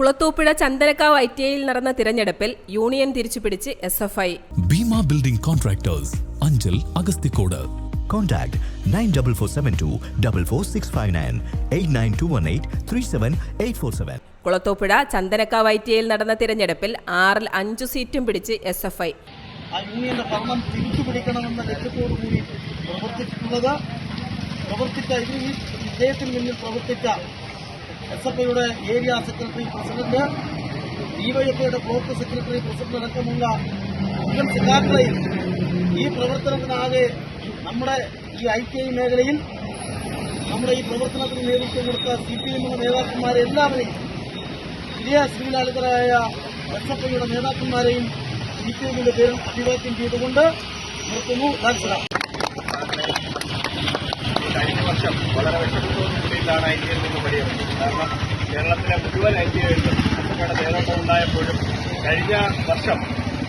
Kulathupuzha Chandanakkavu I T ഐയിൽ നടന്ന തിരഞ്ഞെടുപ്പിൽ union തിരിച്ചുപിടിച്ച് S F I Bheema building contractors Anchal Agasthikode. Contact 94472 44659 89218 37847. Kulathupuzha Chandanakavu I T ഐയിൽ നടന്ന തിരഞ്ഞെടുപ്പിൽ ആറിൽ അഞ്ചു സീറ്റും പിടിച്ച് എസ് എഫ് ഐ ആ യൂണിയന്റെ ഭരണം തിരിച്ചു പിടിക്കണമെന്ന ലക്ഷ്യത്തോടു കൂടി പ്രവർത്തിച്ചിട്ടുള്ളത് പ്രവർത്തിച്ച ഈ വിജയത്തിന് മുന്നിൽ പ്രവർത്തിച്ച എസ് എഫ് ഐയുടെ ഏരിയ സെക്രട്ടറി പ്രസിഡന്റ് ഡിവൈഎഫ്ഐയുടെ ബ്ലോക്ക് സെക്രട്ടറി പ്രസിഡന്റ് അടക്കമുള്ള മുഴുവൻ സഖാക്കളെയും ഈ പ്രവർത്തനത്തിനാകെ നമ്മുടെ ഈ ഐ ടി ഐ മേഖലയിൽ നമ്മുടെ ഈ പ്രവർത്തനത്തിന് നേതൃത്വം കൊടുത്ത സി പി എമ്മിന്റെ നേതാക്കന്മാരെ എല്ലാവരെയും വലിയ ശ്രീലാളിതരായ എസ് എഫ് ഐയുടെ നേതാക്കന്മാരെയും സി പി എമ്മിന്റെ പേരിൽ അഭിവാദ്യം ചെയ്തുകൊണ്ട് നിർത്തുന്നു. ലാൽസലാം കഴിഞ്ഞ വർഷം വളരെ വിഷമത്തോടുകൂടിയിട്ടാണ് ഐ ടി എൽ നിന്ന് പടിയിറങ്ങിയത്. കാരണം കേരളത്തിലെ മുഴുവൻ ഐ ടി ഐകളിലും നമ്മുടെ നേതൃത്വം ഉണ്ടായപ്പോഴും കഴിഞ്ഞ വർഷം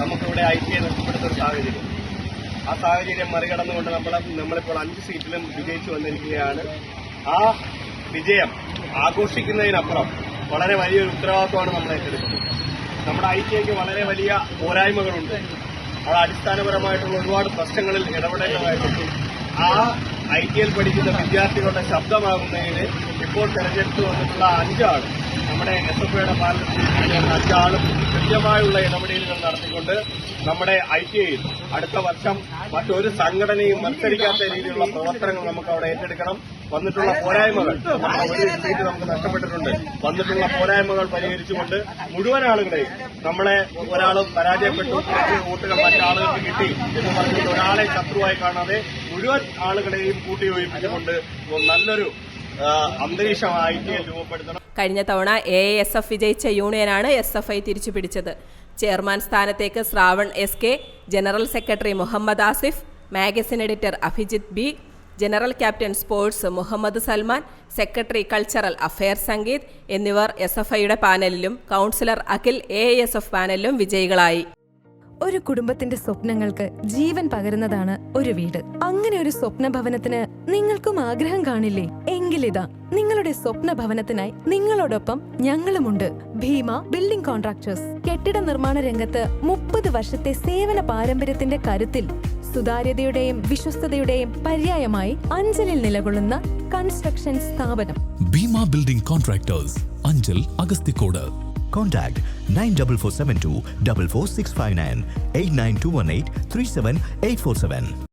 നമുക്കിവിടെ ഐ ടി ഐ നഷ്ടപ്പെടുത്ത ഒരു സാഹചര്യം. ആ സാഹചര്യം മറികടന്നുകൊണ്ട് നമ്മൾ നമ്മളിപ്പോൾ അഞ്ച് സീറ്റിലും വിജയിച്ചു വന്നിരിക്കുകയാണ്. ആ വിജയം ആഘോഷിക്കുന്നതിനപ്പുറം വളരെ വലിയൊരു ഉത്തരവാദിത്വമാണ് നമ്മൾ ഏറ്റെടുക്കുന്നത്. നമ്മുടെ ഐ ടി ഐക്ക് വളരെ വലിയ പോരായ്മകളുണ്ട്. അത് അടിസ്ഥാനപരമായിട്ടുള്ള ഒരുപാട് പ്രശ്നങ്ങളിൽ ഇടപെടേണ്ടതായിട്ടുണ്ട്. ആ ഐ ടി എൽ പഠിക്കുന്ന വിദ്യാർത്ഥികളുടെ ശബ്ദമാകുന്നതിന് ഇപ്പോൾ തെരഞ്ഞെടുത്ത് വന്നിട്ടുള്ള നമ്മുടെ എസ് എഫ് ഐയുടെ പാലത്തിൽ അഞ്ചാളും കൃത്യമായുള്ള ഇടപെടലുകൾ നടത്തിക്കൊണ്ട് നമ്മുടെ ഐ ടി ഐയിൽ അടുത്ത വർഷം മറ്റൊരു സംഘടനയും മത്സരിക്കാത്ത രീതിയിലുള്ള പ്രവർത്തനങ്ങൾ നമുക്ക് അവിടെ ഏറ്റെടുക്കണം. വന്നിട്ടുള്ള പോരായ്മകൾ. ഒരു സീറ്റ് നമുക്ക് നഷ്ടപ്പെട്ടിട്ടുണ്ട്. വന്നിട്ടുള്ള പോരായ്മകൾ പരിഹരിച്ചുകൊണ്ട് മുഴുവൻ ആളുകളെയും നമ്മളെ ഒരാളും പരാജയപ്പെട്ടു. വോട്ടുകൾ മറ്റാളുകൾക്ക് കിട്ടി എന്ന് പറഞ്ഞിട്ട് ഒരാളെ ശത്രുവായി കാണാതെ മുഴുവൻ ആളുകളെയും കൂട്ടിയോജിപ്പിച്ചുകൊണ്ട് നല്ലൊരു അന്തരീക്ഷമായി രൂപപ്പെടുത്തണം. കഴിഞ്ഞ തവണ എ എസ് എഫ് വിജയിച്ച യൂണിയനാണ് എസ് എഫ് ഐ തിരിച്ചുപിടിച്ചത്. ചെയർമാൻ സ്ഥാനത്തേക്ക് Shravan S K general secretary Muhammad Asif magazine editor Abhijith B general captain sports Muhammad Salman secretary cultural affair Sangeeth എന്നിവർ എസ് എഫ് ഐയുടെ പാനലിലും councillor Akhil A S F പാനലിലും വിജയികളായി. ഒരു കുടുംബത്തിന്റെ സ്വപ്നങ്ങൾക്ക് ജീവൻ പകരുന്നതാണ് ഒരു വീട്. അങ്ങനെ ഒരു സ്വപ്ന ഭവനത്തിന് നിങ്ങൾക്കും ആഗ്രഹം കാണില്ലേ? എങ്കിലിതാ നിങ്ങളുടെ സ്വപ്ന ഭവനത്തിനായി നിങ്ങളോടൊപ്പം ഞങ്ങളുമുണ്ട്. Bheema building contractors. കെട്ടിട നിർമ്മാണ രംഗത്ത് മുപ്പത് വർഷത്തെ സേവന പാരമ്പര്യത്തിന്റെ കരുത്തിൽ സുതാര്യതയുടെയും വിശ്വസ്തയുടെയും പര്യായമായി അഞ്ചലിൽ നിലകൊള്ളുന്ന കൺസ്ട്രക്ഷൻ സ്ഥാപനം Bheema building contractors Anchal Agasthikode Contact 94472 44659 89218 37847.